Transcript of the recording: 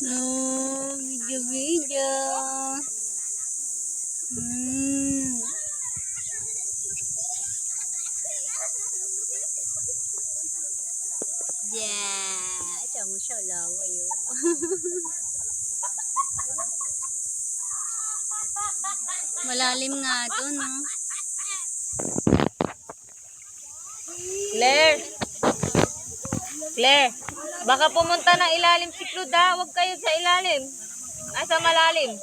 No, video video. Hmm. Yeah, ito mo siya lawa yun. Malalim nga to, no? Claire! Claire! Baka pumunta ng ilalim si Claude ha. Huwag kayo sa ilalim. Ay, sa malalim.